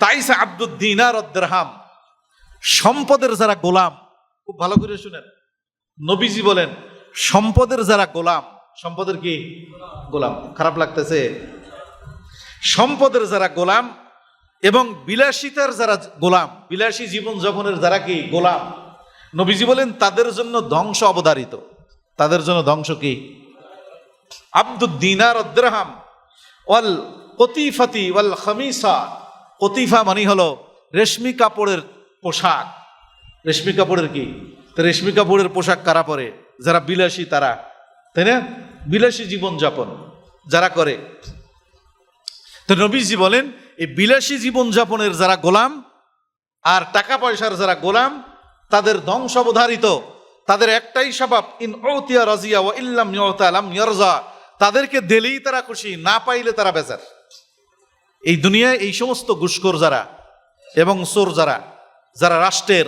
তাইসা আব্দুদ্দিনার অদ্দারহাম সম্পদের যারা গোলাম, খুব ভালো করে শুনেন। নবীজি বলেন, সম্পদের যারা গোলাম, সম্পদের কি? গোলাম। খারাপ লাগতেছে। সম্পদের যারা গোলাম এবং বিলাসিতার যারা গোলাম, বিলাসী জীবন যাপনের যারা কি? গোলাম। নবীজি বলেন, তাদের জন্য ধ্বংস অবধারিত। তাদের জন্য ধ্বংস কি? আব্দুদ্দিনার অদ্রাহাম ওয়াল কতিফাতি ওয়াল খামিসা। কতিফা মানে হলো রেশমি কাপড়ের পোশাক। রেশমি কাপড়ের কি? রেশমি কাপড়ের পোশাক কারা পরে? যারা বিলাসী তারা। তাই না? বিলাসী জীবন যাপন যারা করে। তো নবীজি বলেন, এই বিলাসী জীবন যাপনের যারা গোলাম আর টাকা পয়সার যারা গোলাম, তাদের ধ্বংস অবধারিত তাদের একটাই স্বভাব, ইন ঔতিয়া রাজিয়া ও ইল্লাম ইয়ারজা। তাদেরকে দিলেই তারা খুশি, না পাইলে তারা বেজার। এই দুনিয়ায় এই সমস্ত ঘুষখোর যারা এবং সোর যারা যারা রাষ্ট্রের,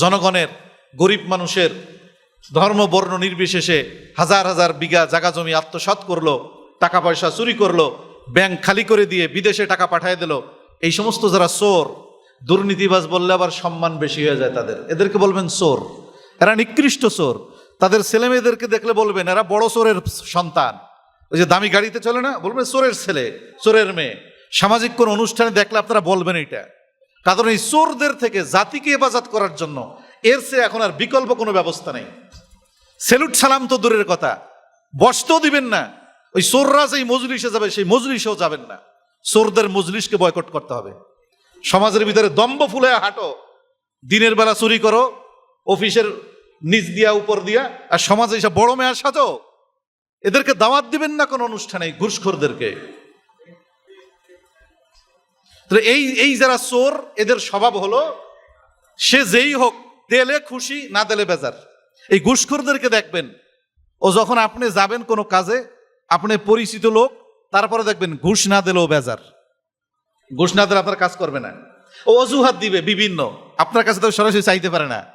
জনগণের, গরিব মানুষের, ধর্ম, বর্ণ নির্বিশেষে হাজার হাজার বিঘা জাগা জমি আত্মসাৎ করল, টাকা পয়সা চুরি করল, ব্যাংক খালি করে দিয়ে বিদেশে টাকা পাঠিয়ে দিল, এই সমস্ত যারা সোর দুর্নীতিবাজ বললে আবার সম্মান বেশি হয়ে যায় তাদের। এদেরকে বলবেন চোর। এরা নিকৃষ্ট চোর। তাদের ছেলে মেয়েদেরকে দেখলে বলবেন, এরা বড় চোরের সন্তান। ওই যে দামি গাড়িতে চলে না? বলবেন সোরের ছেলে সোরের মেয়ে। সামাজিক কোন অনুষ্ঠানে দেখলে আপনারা বলবেন এটা। কারণ এই চোরদের থেকে জাতিকে হেফাজত করার জন্য এর চেয়ে এখন আর বিকল্প কোনো ব্যবস্থা নেই। সেলুট সালাম তো দূরের কথা। বসতেও দিবেন না। ওই চোররা যেই মজলিসে যাবে, সেই মজলিসেও যাবেন না। চোরদের মজলিসকে বয়কট করতে হবে। সমাজের ভিতরে দম্ব ফুলে হাঁটো। দিনের বেলা চুরি করো, অফিসের নিচ দিয়া, উপর দিয়া, আর সমাজে এসব বড় মেয়ার সাজো। এদেরকে দাওয়াত দিবেন না কোনো অনুষ্ঠানে ঘুষখোরদেরকে। তো এই এই যারা চোর, এদের স্বভাব হলো, সে যেই হোক, দেলে খুশি, না দেলে বেজার। এই ঘুষখোরদেরকে দেখবেন, ও যখন আপনি যাবেন কোনো কাজে, আপনি পরিচিত লোক, তারপরে দেখবেন ঘুষ না দিলেও বেজার। ঘুষ না দিলে আপনার কাজ করবে না। ও অজুহাত দিবে বিভিন্ন। আপনার কাছে তো সরাসরি চাইতে পারে না।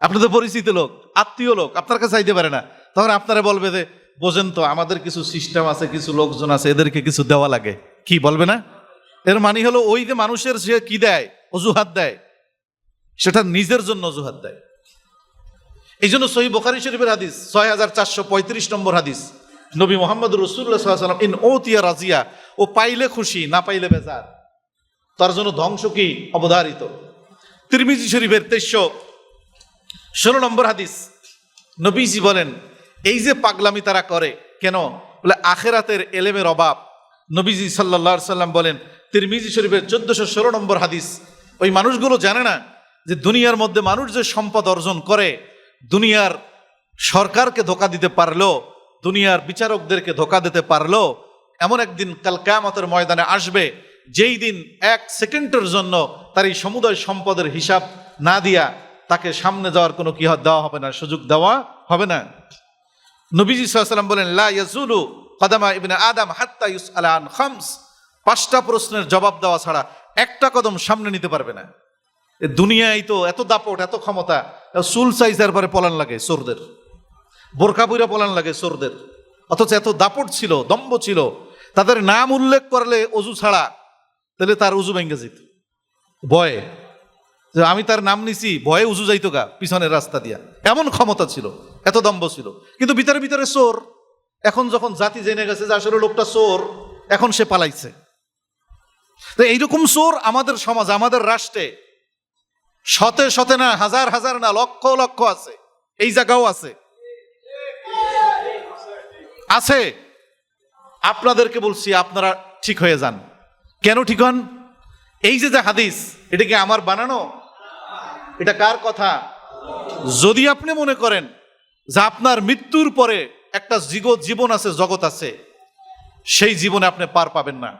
আপনি তো পরিচিত লোক, আত্মীয় লোক, আপনার কাছে চাইতে পারে না। তখন আপনারা বলবে যে, বোঝেন তো, আমাদের কিছু সিস্টেম আছে, কিছু লোকজন আছে, এদেরকে কিছু দেওয়া লাগে। কি বলবে না? এর মানে হলো ওই যে মানুষের সে কি দেয়? অজুহাত দেয়। সেটা নিজের জন্য অজুহাত দেয়। এই জন্য সহি বোখারি শরীফের হাদিস ছয় হাজার চারশো পঁয়ত্রিশ নম্বর হাদিস, নবী মোহাম্মদ রসুল্লাহ ইন ওতিয়া রাজিয়া ও পাইলে খুশি, না পাইলে বেজার। তার জন্য ধ্বংস কি? অবধারিত। তিরমিজি শরীফের তেইশশো ষোলো নম্বর হাদিস, নবীজি বলেন, এই যে পাগলামি তারা করে, কেন? বলে, আখেরাতের এলেমের অভাব নবীজি সাল্লা সাল্লাম বলেন, তিরমিজি শরীফের চোদ্দশো ষোলো নম্বর হাদিস, ওই মানুষগুলো জানে না যে দুনিয়ার মধ্যে মানুষ যে সম্পদ অর্জন করে, দুনিয়ার সরকারকে ধোকা দিতে পারল, দুনিয়ার বিচারকদেরকে ধোকা দিতে পারল, এমন একদিন কাল কেয়ামতের ময়দানে আসবে, যেই দিন এক সেকেন্ডের জন্য তার এই সমুদয় সম্পদের হিসাব না দিয়া তাকে সামনে যাওয়ার কোনো কি দেওয়া হবে না, সুযোগ দেওয়া হবে না। নবীজি সাল্লাম বলেন, লা ইয়াজুলু কদামা ইবনে আদম হাত্তা ইউস আলান খামস। পাঁচটা প্রশ্নের জবাব দেওয়া ছাড়া একটা কদম সামনে নিতে পারবে না। দুনিয়ায় তো এত দাপট, এত ক্ষমতা, চুল সাইজের পরে পলান লাগে চোরদের। বোরখা পুইরা পলান লাগে চোরদের। অথচ এত দাপট ছিল, দম্ভ ছিল। তাদের নাম উল্লেখ করলে অজু ছাড়া, তাহলে তার উজু ভেঙে যেত। ভয়ে। যে আমি তার নাম নিছি, ভয়ে উজু যাইতো গা পিছনের রাস্তা দিয়া। এমন ক্ষমতা ছিল, এত দম্ভ ছিল। কিন্তু ভিতরে ভিতরে চোর। এখন যখন জাতি জেনে গেছে যে আসলে লোকটা চোর, এখন সে পালাইছে। তো এইরকম চোর আমাদের সমাজ, আমাদের রাষ্ট্রে শতে শতে না, হাজার হাজার না, লক্ষ লক্ষ আছে। এই জায়গাও আছে। আছে। আপনাদেরকে বলছি, আপনারা ঠিক হয়ে যান। কেন ঠিক হন? এই যে যে হাদিস, এটা কি আমার বানানো? এটা কার কথা? যদি আপনি মনে করেন যে আপনার মৃত্যুর পরে একটা জীব- জীবন আছে, জগৎ আছে। সেই জীবনে আপনি পার পাবেন না।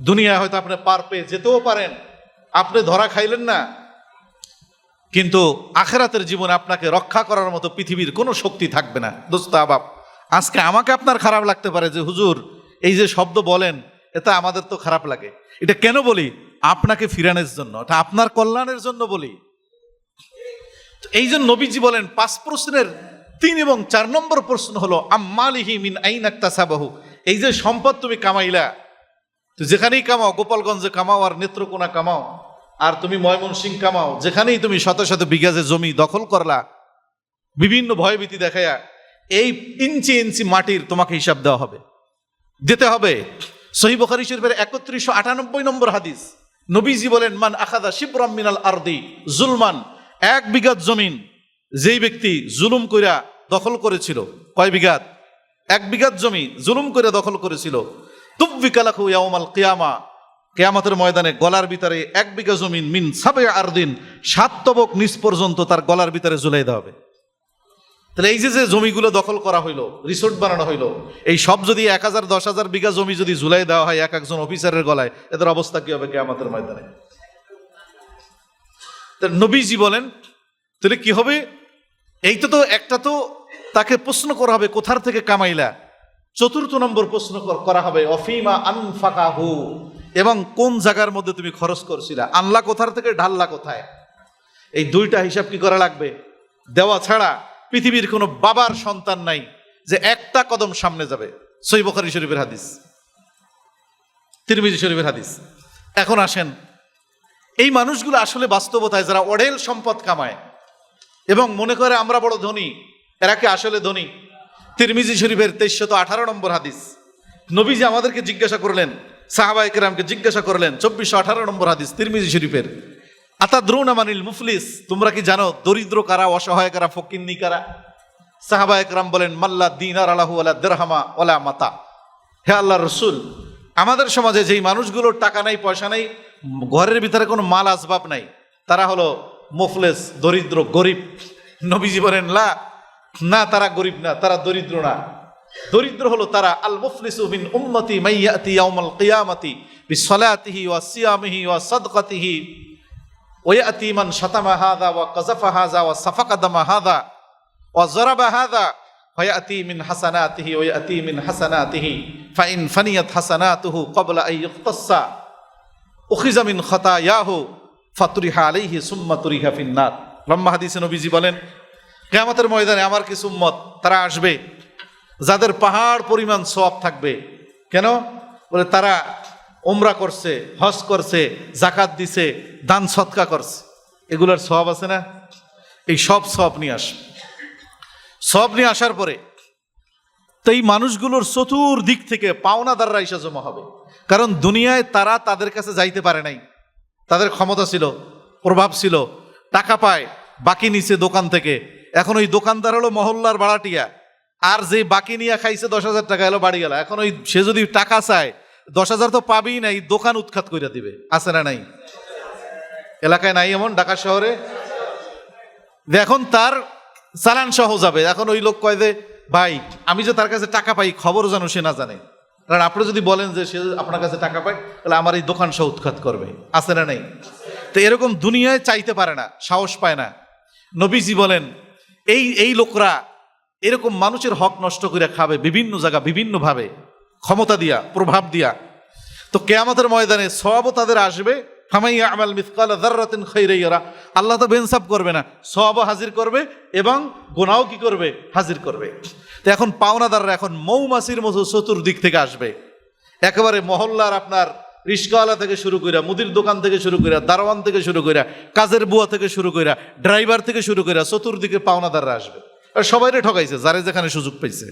দুনিয়া হয়তো আপনি পার পেয়ে যেতেও পারেন। আপনি ধরা খাইলেন না। কিন্তু আখেরাতের জীবনে আপনাকে রক্ষা করার মতো পৃথিবীর কোনো শক্তি থাকবে না। দোস্ত আবাব আজকে আমাকে আপনার খারাপ লাগতে পারে যে, হুজুর, এই যে শব্দ বলেন, এটা আমাদের তো খারাপ লাগে। এটা কেন বলি? আপনাকে ফিরানোর জন্য, এটা আপনার কল্যাণের জন্য বলি। এই জন্য নবীজি বলেন, পাঁচ প্রশ্নের তিন এবং চার নম্বর প্রশ্ন হলো, আম্মালিহি মিন আইন আক্তাসাবাহু এই যে সম্পদ তুমি কামাইলা, তো যেখানেই কামাও, গোপালগঞ্জে কামাও আর নেত্রকোনা কামাও, আর তুমি ময়মনসিং কামাও, যেখানেই তুমি শত শত বিঘাজে জমি দখল করলা, বিভিন্ন ভয়ভীতি দেখায়া এই ইঞ্চি ইঞ্চি মাটির তোমাকে হিসাব দেওয়া হবে। দিতে হবে। সহি বখারি শরীফের একত্রিশশো আটানব্বই নম্বর হাদিস, নবীজি বলেন, মান আখাদা শিবরাম মিনাল আরদি, জুলমান, এক বিঘাত জমিন, যেই ব্যক্তি জুলুম কইরা দখল করেছিল। কয় বিঘাত? এক বিঘাত জমি জুলুম করে দখল করেছিল। তুব্বিকালাখু ইয়াউমাল কিয়ামা। কেয়ামতের ময়দানে গলার ভিতরে এক বিঘা জমিন মিন সাবে আর দিন সাত তবক পর্যন্ত তার গলার ভিতরে ঝুলাই দেওয়া হবে। তাহলে এই যে যে জমিগুলো দখল করা হইল, রিসোর্ট বানানো হইল, এই সব যদি এক হাজার, দশ হাজার বিঘা জমি যদি ঝুলাই দেওয়া হয় এক একজন অফিসারের গলায়, এদের অবস্থা কি হবে কেয়ামতের ময়দানে? নবীজি বলেন, তাহলে কি হবে? এইটা তো, একটা তো তাকে প্রশ্ন করা হবে, কোথার থেকে কামাইলা? চতুর্থ নম্বর প্রশ্ন করা হবে, অফিমা আনফাকাহু। এবং কোন জায়গার মধ্যে তুমি খরচ করছিলা? আনলা কোথার থেকে, ঢাললা কোথায়? এই দুইটা হিসাব কি করা লাগবে? দেওয়া ছাড়া পৃথিবীর কোনো বাবার সন্তান নাই যে একটা কদম সামনে যাবে। সই বখারি শরীফের হাদিস। তিরমিজি শরীফের হাদিস। এখন আসেন, এই মানুষগুলো আসলে বাস্তবতায় যারা অডেল সম্পদ কামায় এবং মনে করে আমরা বড় ধনী এরা কি আসলে ধনী? তিরমিজি শরীফের তেইশশত আঠারো নম্বর হাদিস। নবীজি আমাদেরকে জিজ্ঞাসা করলেন সাহাবা একরামকে জিজ্ঞাসা করলেন, চব্বিশশো আঠারো নম্বর হাদিস তিরমিজি শরীফের। আতা দ্রৌন মানিল মুফলিস, তোমরা কি জানো দরিদ্র কারা, অসহায় কারা, ফকিন্নি কারা? সাহাবা একরাম বলেন, মাল্লা দিন আর আলাহু আলা দেরহামা ওলা মাতা। হে আল্লাহ রসুল, আমাদের সমাজে যেই মানুষগুলোর টাকা নাই, পয়সা নাই, ঘরের ভিতরে কোনো মাল আসবাব নাই, তারা হলো মুফলেস, দরিদ্র, গরিব। নবীজি বলেন, লা না, তারা গরিব না, তারা দরিদ্র না। দরিদ্র হলো তারা আল মুফলিসু মিন উম্মতি মাইয়াতি ইয়াউমাল কিয়ামতি বিসলাতিহি ওয়া সিয়ামিহি ওয়া সাদকাতিহি। ওয়াতি মান শাতামা হাযা ওয়া কাযাফা হাযা ওয়া সাফাকা দামা হাযা ওয়া যারাবা হাযা ওয়াতি মিন হাসানাতিহি ওয়াতি মিন হাসানাতিহি। ফাইন ফানিয়াত হাসানাতুহু ক্বাবলা আন ইয়ুক্তাসা উখিজা মিন খাতায়াহু ফাতুরিহা আলাইহি সুম্মা তুরিহা ফিন্নার লম্বা হাদিসে নবীজি বলেন কেয়ামতের ময়দানে আমার কিছু উম্মত, তারা আসবে। যাদের পাহাড় পরিমাণ সওয়াব থাকবে। কেন? বলে তারা ওমরা করছে, হজ করছে জাকাত দিছে, দান সৎকা করছে। এগুলোর সব আছে না? এই সব সব নিয়ে আস। সব নিয়ে আসার পরে তো এই মানুষগুলোর চতুর দিক থেকে পাওনাদাররা এসে জমা হবে। কারণ দুনিয়ায় তারা তাদের কাছে যাইতে পারে নাই। তাদের ক্ষমতা ছিল, প্রভাব ছিল। টাকা পায়, বাকি নিছে দোকান থেকে। এখন ওই দোকানদার হলো মহল্লার ভাড়াটিয়া আর যে বাকি নিয়ে খাইছে দশ হাজার টাকা এলো বাড়ি গেল। এখন ওই সে যদি টাকা চায়, দশ হাজার তো পাবেই নাই দোকান উৎখাত করে দিবে। আছে না নাই? এলাকায় নাই এমন? ঢাকা শহরে? এখন তার চালান সহ যাবে। এখন ওই লোক কয় যে, ভাই, আমি যে তার কাছে টাকা পাই খবর জানো সে না জানে। কারণ আপনি যদি বলেন যে সে আপনার কাছে টাকা পায়, তাহলে আমার এই দোকান সহ উৎখাত করবে। আছে না নেই? তো এরকম দুনিয়ায় চাইতে পারে না, সাহস পায় না। নবীজি বলেন এই এই লোকরা এরকম মানুষের হক নষ্ট করে খাবে, বিভিন্ন জায়গা বিভিন্নভাবে। ক্ষমতা দিয়া, প্রভাব দিয়া। তো কেয়ামতের ময়দানে সবও তাদের আসবে। আমাল আল্লাহ তো বেনসাব করবে না। সবও হাজির করবে এবং গোনাও কি করবে? হাজির করবে। তো এখন পাওনাদাররা এখন মৌমাছির মতো চতুর্দিক থেকে আসবে। একেবারে মহল্লার আপনার রিস্কাওয়ালা থেকে শুরু করে মুদির দোকান থেকে শুরু করে দারোয়ান থেকে শুরু করে কাজের বুয়া থেকে শুরু করে ড্রাইভার থেকে শুরু করে চতুর্দিকে পাওনাদাররা আসবে। আর সবাইরে ঠকাইছে, যারে যেখানে সুযোগ পাইছে।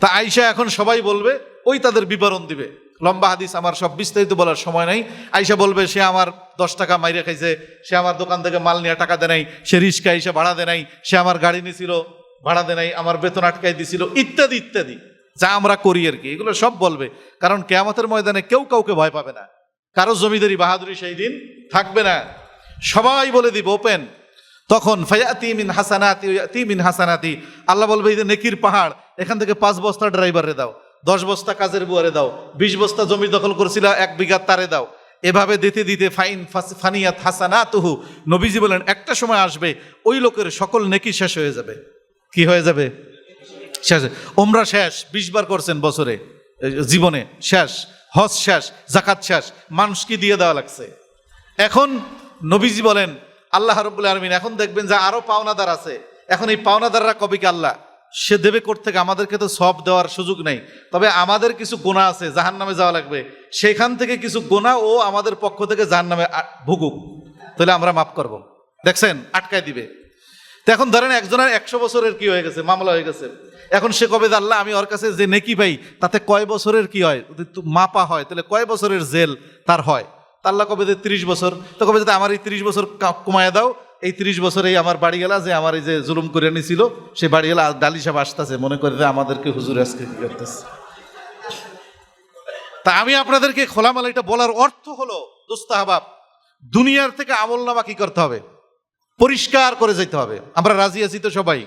তা আইসা এখন সবাই বলবে, ওই তাদের বিবরণ দিবে। লম্বা হাদিস আমার সব বিস্তারিত বলার সময় নাই। আইসা বলবে, সে আমার দশ টাকা মাইরে খাইছে, সে আমার দোকান থেকে মাল নিয়ে টাকা দেয় নাই, সে রিস্কা এসে ভাড়া দেয় নাই, সে আমার গাড়ি নিয়েছিল ভাড়া দেয় নাই, আমার বেতন আটকাই দিছিল, ইত্যাদি ইত্যাদি। যা আমরা করি আর কি, এগুলো সব বলবে। কারণ কেয়ামতের ময়দানে কেউ কাউকে ভয় পাবে না। কারও জমিদারি বাহাদুরি সেই দিন থাকবে না। সবাই বলে দিব ওপেন তখন, ফায়াতি মিন হাসানাতি ইয়াতি মিন হাসানাতি। আল্লাহ বলবে, এই যে নেকির পাহাড়, এখান থেকে পাঁচ বস্তা ড্রাইভারে দাও, দশ বস্তা কাজের বুয়ারে দাও, বিশ বস্তা জমি দখল করছিল, এক বিঘা তারে দাও। এভাবে দিতে দিতে, ফাইন ফানিয়াত হাসানাতুহু। নবীজি বলেন, একটা সময় আসবে, ওই লোকের সকল নেকি শেষ হয়ে যাবে। কি হয়ে যাবে? শেষ। ওমরা শেষ, বিশ বার করছেন বছরে জীবনে, শেষ। হজ শেষ, জাকাত শেষ, মানুষকে দিয়ে দেওয়া লাগছে। এখন নবীজি বলেন, আল্লাহ রব্বুল আলমিন, এখন দেখবেন যে আরও পাওনাদার আছে। এখন এই পাওনাদাররা কবে কি আল্লাহ? সে দেবে থেকে আমাদেরকে তো সব দেওয়ার সুযোগ নেই। তবে আমাদের কিছু গোনা আছে জাহান নামে যাওয়া লাগবে। সেখান থেকে কিছু গোনা ও আমাদের পক্ষ থেকে জাহান নামে ভুগুক। তাহলে আমরা মাফ করব। দেখছেন? আটকায় দিবে। এখন ধরেন একজনের একশো বছরের কি হয়ে গেছে, মামলা হয়ে গেছে। এখন সে কবে আল্লাহ, আমি ওর কাছে যে নেকি পাই, তাতে কয় বছরের কি হয়? যদি মাপা হয়, তাহলে কয় বছরের জেল তার হয়? আল্লাহ কবে যে তিরিশ বছর, তো কবে যাতে আমার এই তিরিশ বছর কমায় দাও, এই তিরিশ বছরেই আমার বাড়ি গেলা যে আমার এই যে জুলুম করে নিছিল, সে বাড়ি গেলা ডালি সাহেব আসতেছে, মনে করে যে আমাদেরকে হুজুর আজকে কি করতেছে। তা আমি আপনাদেরকে খোলামেলা এটা বলার অর্থ হলো দোস্তাহবাব দুনিয়ার থেকে আমল নামা কি করতে হবে? পরিষ্কার করে যেতে হবে। আমরা রাজি আছি তো সবাই?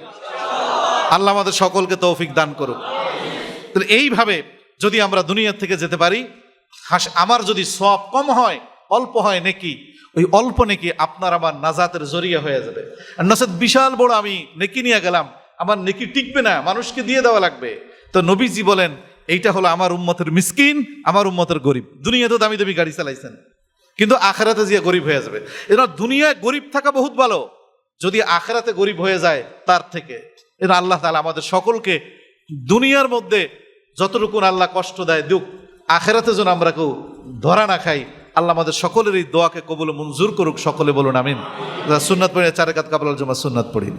আল্লাহ আমাদের সকলকে তৌফিক দান করুক। তাহলে এইভাবে যদি আমরা দুনিয়ার থেকে যেতে পারি, হাস, আমার যদি সব কম হয়, অল্প হয় নেকি, ওই অল্প নেকি আপনার আমার নাজাতের জরিয়া হয়ে যাবে। আর নসেদ, বিশাল বড় আমি নেকি নিয়ে গেলাম, আমার নেকি টিকবে না, মানুষকে দিয়ে দেওয়া লাগবে। তো নবীজি বলেন, এইটা হলো আমার উম্মতের মিসকিন, আমার উম্মতের গরিব। দুনিয়াতে দামি দামি গাড়ি চালাইছেন। কিন্তু আখেরাতে যে গরিব হয়ে যাবে। এরা দুনিয়ায় গরিব থাকা বহুত ভালো। যদি আখেরাতে গরিব হয়ে যায় তার থেকে। এটা আল্লাহ তালা আমাদের সকলকে দুনিয়ার মধ্যে যতটুকু আল্লাহ কষ্ট দেয় দুঃখ আখেরাতে যেন আমরা কেউ ধরা না খাই। আল্লাহ আমাদের সকলের এই দোয়াকে কবুল মঞ্জুর করুক। সকলে বলুন আমিন। সুন্নাত পড়ে, চারে কাত কাপড় জমা সুন্নাত পড়ি।